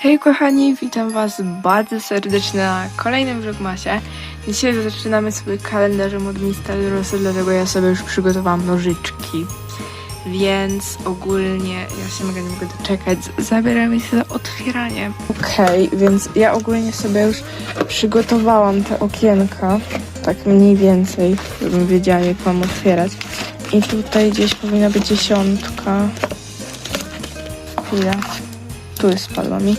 Hej kochani, witam was bardzo serdecznie na kolejnym Vlogmasie. Dzisiaj zaczynamy sobie kalendarzem od Mister Rosy, dlatego ja sobie już przygotowałam nożyczki. Więc ogólnie ja się mega nie mogę doczekać. Zabieramy się za otwieranie. Okej, okay, więc ja ogólnie sobie już przygotowałam te okienka. Tak mniej więcej, żebym wiedziała jak mam otwierać. I tutaj gdzieś powinna być dziesiątka. Chwila. Tu jest spadła mi.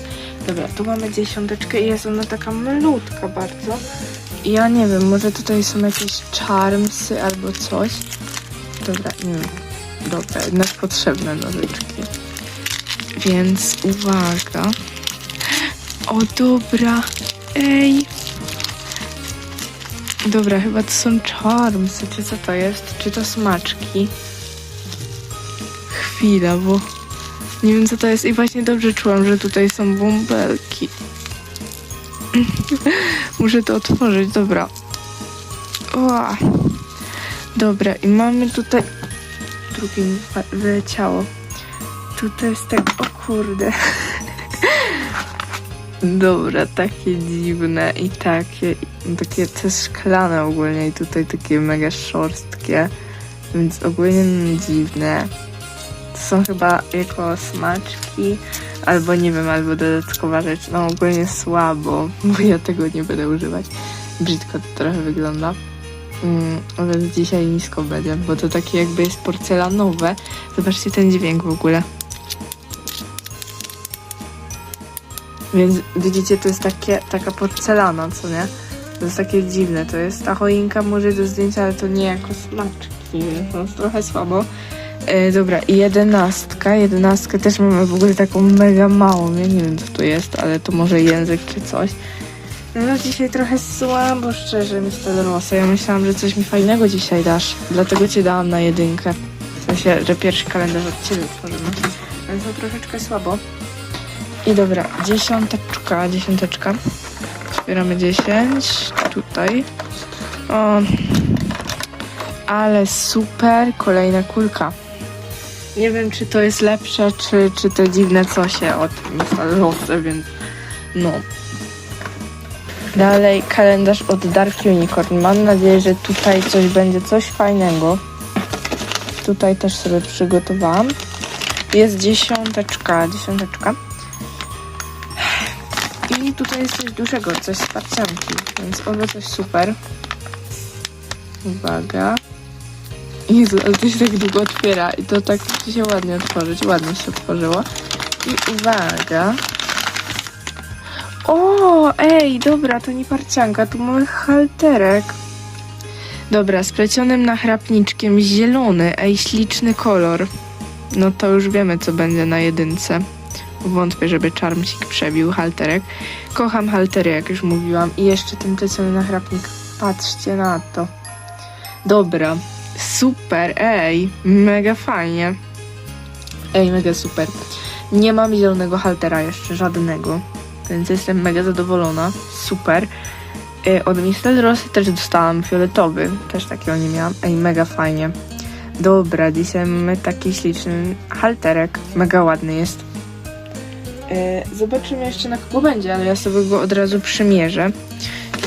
Dobra, tu mamy dziesiąteczkę i jest ona taka malutka bardzo. Ja nie wiem, może tutaj są jakieś charmsy albo coś. Dobra, nie wiem. Dobra, jednak potrzebne nożyczki. Więc uwaga. O, dobra. Ej. Dobra, chyba to są charmsy. Czy co to jest? Czy to smaczki? Chwila, bo... Nie wiem co to jest i właśnie dobrze czułam, że tutaj są bąbelki. Muszę to otworzyć, dobra. Ła. Dobra, i mamy tutaj... Drugie mi wyleciało. Tutaj jest tak... O kurde. Dobra, takie dziwne i takie... Takie też szklane ogólnie i tutaj takie mega szorstkie. Więc ogólnie dziwne. Są chyba jako smaczki, albo nie wiem, albo dodatkowa rzecz. No ogólnie słabo, bo ja tego nie będę używać. Brzydko to trochę wygląda. Mm, ale dzisiaj nisko będzie, bo to takie jakby jest porcelanowe. Zobaczcie ten dźwięk w ogóle. Więc widzicie, to jest takie, taka porcelana, co nie? To jest takie dziwne. To jest ta choinka może do zdjęcia, ale to nie jako smaczki. To jest trochę słabo. E, dobra, jedenastka. Jedenastkę też mamy w ogóle taką mega małą. Ja nie wiem, co to jest, ale to może język czy coś. No dzisiaj trochę słabo, szczerze, Mr. Rosa. Ja myślałam, że coś mi fajnego dzisiaj dasz. Dlatego cię dałam na jedynkę. W sensie, że pierwszy kalendarz od ciebie tworzymy. Więc to troszeczkę słabo. I dobra, dziesiąteczka, dziesiąteczka. Zbieramy dziesięć. Tutaj. O, ale super, kolejna kulka. Nie wiem, czy to jest lepsze, czy, czy to dziwne cosie od. Rose, więc no. Dalej kalendarz od Dark Unicorn. Mam nadzieję, że tutaj coś będzie, coś fajnego. Tutaj też sobie przygotowałam. Jest dziesiąteczka, dziesiąteczka. I tutaj jest coś dużego, coś z parcianki, więc oby coś super. Uwaga. Jezu, ale to się tak długo otwiera i to tak musi się ładnie otworzyć. Ładnie się otworzyło. I uwaga. O, ej, dobra, to nie parcianka, tu mamy halterek. Dobra, splecionym nachrapniczkiem zielony, ej, śliczny kolor. No to już wiemy, co będzie na jedynce. Wątpię, żeby czarmsik przebił halterek. Kocham haltery, jak już mówiłam. I jeszcze ten pleciony nachrapnik. Patrzcie na to. Dobra, super, ej, mega fajnie. Ej, mega super. Nie mam zielonego haltera jeszcze, żadnego, więc jestem mega zadowolona. Super. Y, Od Mistel Rosy też dostałam fioletowy, też takiego nie miałam. Ej, mega fajnie. Dobra, dzisiaj mamy taki śliczny halterek, mega ładny jest. Y, Zobaczymy jeszcze na kogo będzie, ale ja sobie go od razu przymierzę.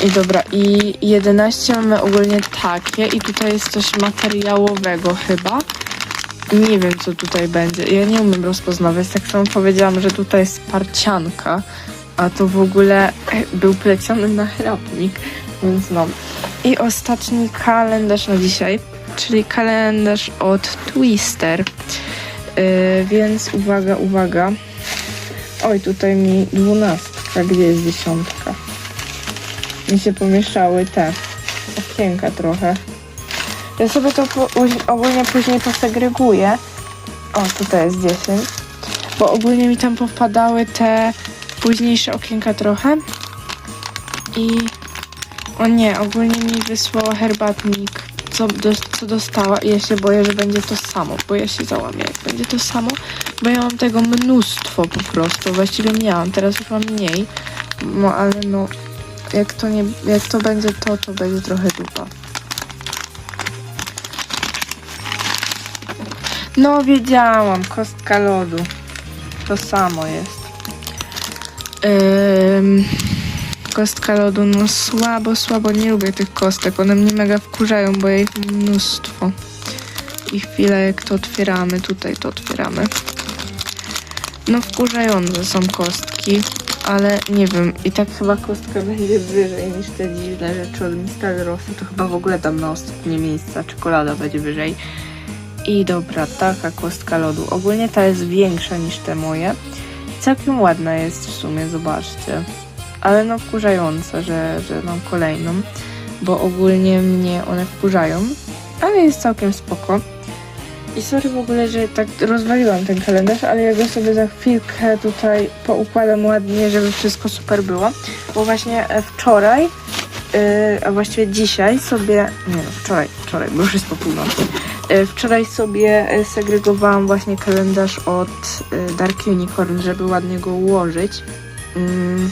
I dobra, i 11 mamy ogólnie takie i tutaj jest coś materiałowego chyba. Nie wiem co tutaj będzie. Ja nie umiem rozpoznawać. Tak samo powiedziałam, że tutaj jest parcianka, a to w ogóle e, był pleciony nachrapnik, więc no. I ostatni kalendarz na dzisiaj, czyli kalendarz od Twister. Yy, więc uwaga, uwaga. Oj, tutaj mi dwunastka, gdzie jest dziesiątka? Mi się pomieszały te okienka trochę. Ja sobie to ogólnie później posegreguję. O, tutaj jest 10. Bo ogólnie mi tam popadały te późniejsze okienka trochę. I... O nie, ogólnie mi wysłała herbatnik, co, do, co dostała i ja się boję, że będzie to samo, bo ja się załamię, jak będzie to samo, bo ja mam tego mnóstwo po prostu, właściwie miałam, teraz już mam mniej, no ale no, jak to nie, jak to będzie to, to będzie trochę dupa. No wiedziałam, kostka lodu. To samo jest. Kostka lodu, no słabo, słabo, nie lubię tych kostek. One mnie mega wkurzają, bo ja ich mnóstwo. I chwilę jak to otwieramy, tutaj to otwieramy. No wkurzające są kostki, ale nie wiem, i tak chyba kostka będzie wyżej niż te dziwne rzeczy od Mr. Rosa. To chyba w ogóle tam na ostatnie miejsca czekolada będzie wyżej. I dobra, taka kostka lodu. Ogólnie ta jest większa niż te moje. Całkiem ładna jest w sumie, zobaczcie. Ale no wkurzająca, że, że mam kolejną, bo ogólnie mnie one wkurzają, ale jest całkiem spoko. I sorry w ogóle, że tak rozwaliłam ten kalendarz, ale ja go sobie za chwilkę tutaj poukładam ładnie, żeby wszystko super było. Bo właśnie e, wczoraj, yy, a właściwie dzisiaj sobie, nie no wczoraj, wczoraj, bo już jest po północy. Yy, wczoraj sobie segregowałam właśnie kalendarz od yy, Dark Unicorn, żeby ładnie go ułożyć. Ym,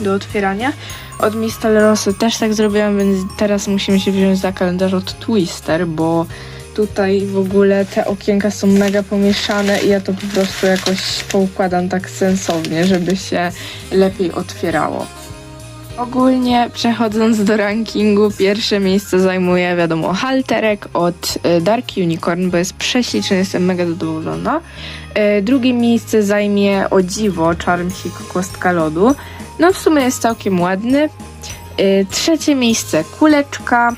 do otwierania. Od Mistel Rosy też tak zrobiłam, więc teraz musimy się wziąć za kalendarz od Twister, bo tutaj w ogóle te okienka są mega pomieszane i ja to po prostu jakoś poukładam tak sensownie, żeby się lepiej otwierało. Ogólnie przechodząc do rankingu, pierwsze miejsce zajmuje wiadomo halterek od y, Dark Unicorn, bo jest prześliczny, jestem mega zadowolona. Y, Drugie miejsce zajmie o dziwo Charmsik Kostka Lodu. No w sumie jest całkiem ładny. Y, Trzecie miejsce kuleczka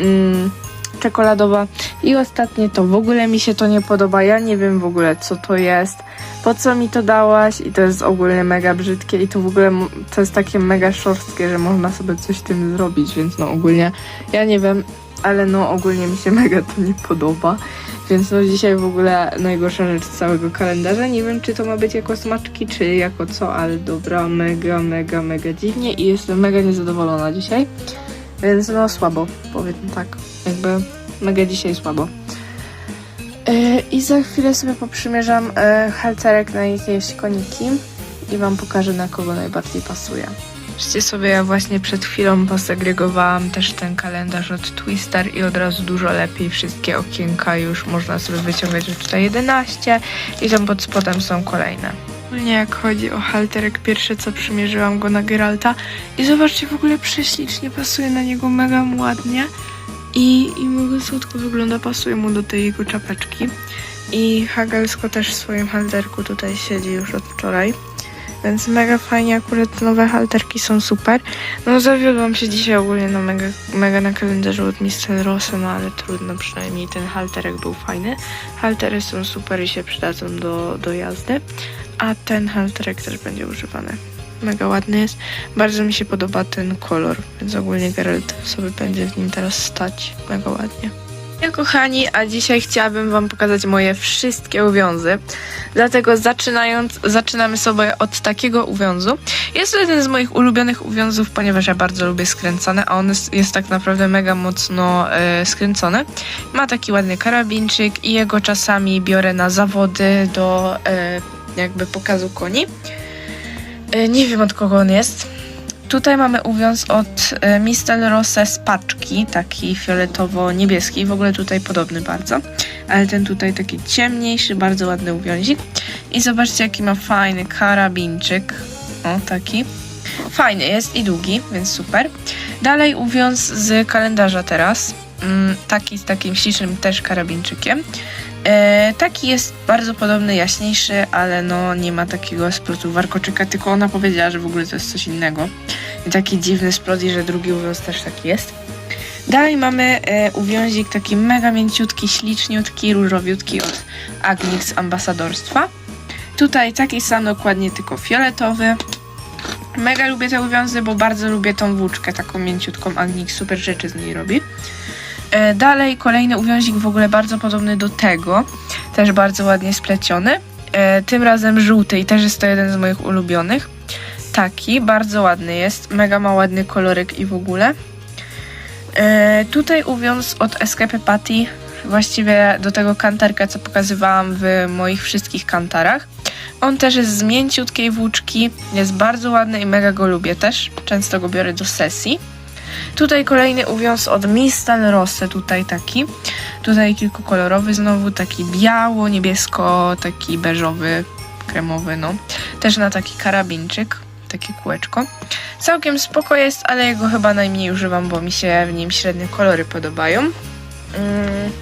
mm, czekoladowa i ostatnie to w ogóle mi się to nie podoba. Ja nie wiem w ogóle co to jest. Po co mi to dałaś? I to jest ogólnie mega brzydkie i to w ogóle to jest takie mega szorstkie, że można sobie coś tym zrobić, więc no ogólnie ja nie wiem, ale no ogólnie mi się mega to nie podoba. Więc no dzisiaj w ogóle najgorsza rzecz z całego kalendarza. Nie wiem, czy to ma być jako smaczki, czy jako co, ale dobra, mega, mega, mega dziwnie i jestem mega niezadowolona dzisiaj. Więc no słabo, powiedzmy tak. Jakby mega dzisiaj słabo. Yy, I za chwilę sobie poprzymierzam yy, halterek na jakieś koniki i wam pokażę na kogo najbardziej pasuje. Zobaczcie sobie, ja właśnie przed chwilą posegregowałam też ten kalendarz od Twister i od razu dużo lepiej wszystkie okienka już można sobie wyciągać, że tutaj 11 i tam pod spodem są kolejne. Ogólnie jak chodzi o halterek, pierwsze co przymierzyłam go na Geralta i zobaczcie, w ogóle prześlicznie pasuje na niego mega ładnie i, i mega słodko wygląda, pasuje mu do tej jego czapeczki. I Hagelsko też w swoim halterku tutaj siedzi już od wczoraj. Więc mega fajnie, akurat nowe halterki są super. No zawiodłam się dzisiaj ogólnie no mega, mega na kalendarzu od Mr. Rosa, no ale trudno, przynajmniej ten halterek był fajny. Haltery są super i się przydadzą do, do jazdy, a ten halterek też będzie używany. Mega ładny jest. Bardzo mi się podoba ten kolor, więc ogólnie Geralt sobie będzie w nim teraz stać. Mega ładnie. Ja kochani, a dzisiaj chciałabym Wam pokazać moje wszystkie uwiązy. Dlatego zaczynając, zaczynamy sobie od takiego uwiązu. Jest to jeden z moich ulubionych uwiązów, ponieważ ja bardzo lubię skręcane, a on jest, jest tak naprawdę mega mocno e, skręcony. Ma taki ładny karabinczyk i jego czasami biorę na zawody do e, jakby pokazu koni. E, nie wiem od kogo on jest. Tutaj mamy uwiąz od e, Mistel Rose z paczki, taki fioletowo-niebieski, w ogóle tutaj podobny bardzo, ale ten tutaj taki ciemniejszy, bardzo ładny uwiązik. I zobaczcie jaki ma fajny karabinczyk, o taki. Fajny jest i długi, więc super. Dalej uwiąz z kalendarza teraz, mm, taki z takim ślicznym też karabinczykiem. E, taki jest bardzo podobny, jaśniejszy, ale no nie ma takiego splotu warkoczyka, tylko ona powiedziała, że w ogóle to jest coś innego. I taki dziwny splot i że drugi uwiąz też taki jest. Dalej mamy e, uwiązik taki mega mięciutki, śliczniutki, różowiutki od Agnix Ambasadorstwa. Tutaj taki sam dokładnie, tylko fioletowy. Mega lubię te uwiązy, bo bardzo lubię tą włóczkę taką mięciutką. Agnix super rzeczy z niej robi. E, Dalej kolejny uwiązik w ogóle bardzo podobny do tego, też bardzo ładnie spleciony. E, Tym razem żółty i też jest to jeden z moich ulubionych. Taki, bardzo ładny jest, mega ma ładny kolorek i w ogóle. E, Tutaj uwiąz od Escape Patty, właściwie do tego kantarka, co pokazywałam w moich wszystkich kantarach. On też jest z mięciutkiej włóczki, jest bardzo ładny i mega go lubię też. Często go biorę do sesji. Tutaj kolejny uwiąz od Mistal Rose, tutaj taki. Tutaj kilkukolorowy znowu, taki biało, niebiesko, taki beżowy, kremowy, no. Też na taki karabinczyk. takie kółeczko. Całkiem spoko jest, ale jego chyba najmniej używam, bo mi się w nim średnie kolory podobają. Mm.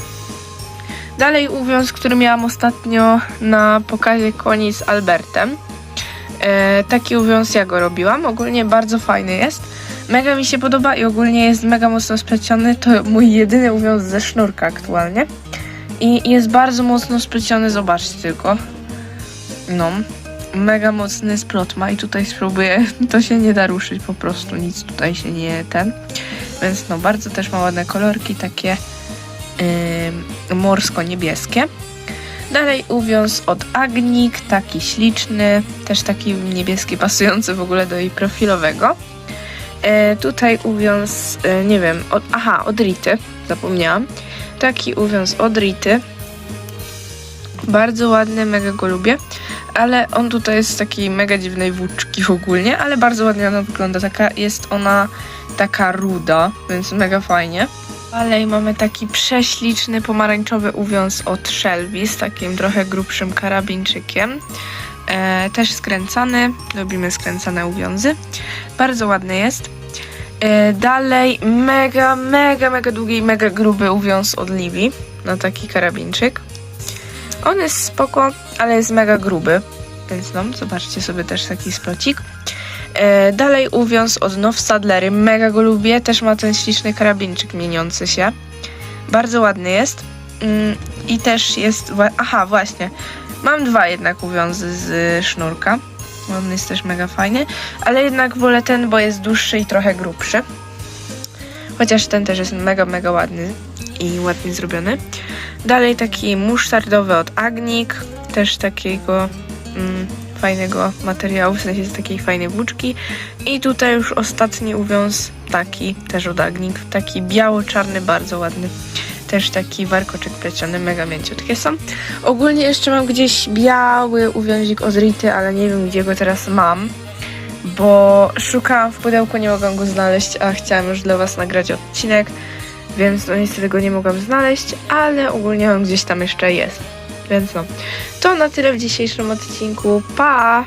Dalej uwiąz, który miałam ostatnio na pokazie koni z Albertem. E, taki uwiąz ja go robiłam. Ogólnie bardzo fajny jest. Mega mi się podoba i ogólnie jest mega mocno spleciony. To mój jedyny uwiąz ze sznurka aktualnie. I jest bardzo mocno spleciony, zobaczcie tylko. No, mega mocny splot ma i tutaj spróbuję, to się nie da ruszyć po prostu, nic tutaj się nie ten. Więc no, bardzo też ma ładne kolorki, takie ym, morsko-niebieskie. Dalej uwiąz od Agnik, taki śliczny, też taki niebieski, pasujący w ogóle do jej profilowego. E, tutaj uwiąz, e, nie wiem, od, aha, od Rity, zapomniałam. Taki uwiąz od Rity. Bardzo ładny, mega go lubię. Ale on tutaj jest z takiej mega dziwnej włóczki ogólnie, ale bardzo ładnie ona wygląda. Taka, jest ona taka ruda, więc mega fajnie. Dalej mamy taki prześliczny pomarańczowy uwiąz od Shelby z takim trochę grubszym karabinczykiem. E, też skręcany, lubimy skręcane uwiązy. Bardzo ładny jest. E, dalej mega, mega, mega długi i mega gruby uwiąz od Livi na taki karabinczyk. On jest spoko, ale jest mega gruby, więc no, zobaczcie sobie też taki splocik. E, dalej uwiąz od Now Sadlery, mega go lubię, też ma ten śliczny karabinczyk mieniący się. Bardzo ładny jest. Mm, I też jest, aha właśnie, mam dwa jednak uwiązy z sznurka. On jest też mega fajny, ale jednak wolę ten, bo jest dłuższy i trochę grubszy. Chociaż ten też jest mega, mega ładny i ładnie zrobiony. Dalej taki musztardowy od Agnik, też takiego mm, fajnego materiału, w sensie z takiej fajnej włóczki. I tutaj już ostatni uwiąz taki, też od Agnik, taki biało-czarny, bardzo ładny. Też taki warkoczek pleciony, mega mięciutkie są. Ogólnie jeszcze mam gdzieś biały uwiązik od Rity, ale nie wiem gdzie go teraz mam. Bo szukałam w pudełku, nie mogłam go znaleźć, a chciałam już dla Was nagrać odcinek, więc no niestety go nie mogłam znaleźć, ale ogólnie on gdzieś tam jeszcze jest. Więc no, to na tyle w dzisiejszym odcinku. Pa!